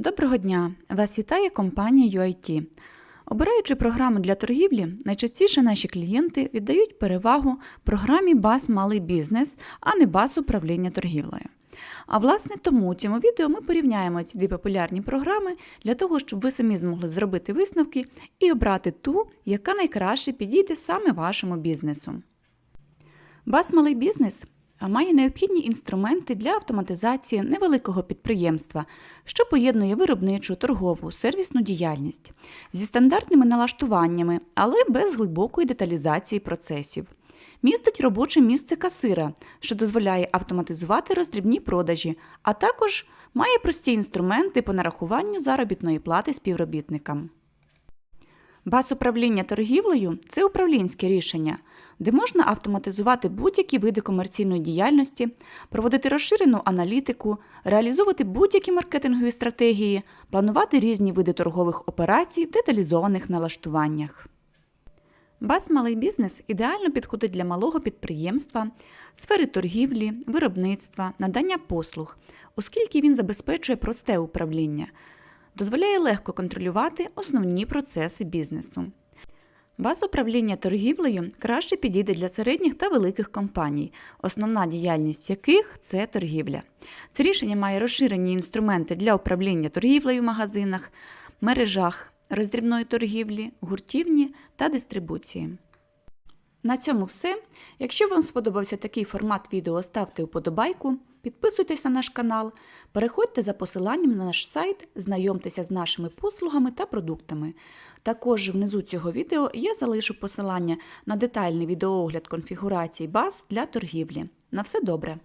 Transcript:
Доброго дня! Вас вітає компанія UIT. Обираючи програму для торгівлі, найчастіше наші клієнти віддають перевагу програмі БАС Малий бізнес, а не БАС управління торгівлею. А власне тому у цьому відео ми порівняємо ці дві популярні програми для того, щоб ви самі змогли зробити висновки і обрати ту, яка найкраще підійде саме вашому бізнесу. БАС Малий бізнес має необхідні інструменти для автоматизації невеликого підприємства, що поєднує виробничу, торгову, сервісну діяльність зі стандартними налаштуваннями, але без глибокої деталізації процесів. Містить робоче місце касира, що дозволяє автоматизувати роздрібні продажі, а також має прості інструменти по нарахуванню заробітної плати співробітникам. Баз управління торгівлею це управлінське рішення, де можна автоматизувати будь-які види комерційної діяльності, проводити розширену аналітику, реалізовувати будь-які маркетингові стратегії, планувати різні види торгових операцій в деталізованих налаштуваннях. Баз малий бізнес ідеально підходить для малого підприємства, сфери торгівлі, виробництва, надання послуг, оскільки він забезпечує просте управління, дозволяє легко контролювати основні процеси бізнесу. Баз управління торгівлею краще підійде для середніх та великих компаній, основна діяльність яких це торгівля. Це рішення має розширені інструменти для управління торгівлею в магазинах, мережах, роздрібної торгівлі, гуртівні та дистрибуції. На цьому все. Якщо вам сподобався такий формат відео, ставте вподобайку, підписуйтесь на наш канал, переходьте за посиланням на наш сайт, знайомтеся з нашими послугами та продуктами. Також внизу цього відео я залишу посилання на детальний відеоогляд конфігурації баз для торгівлі. На все добре!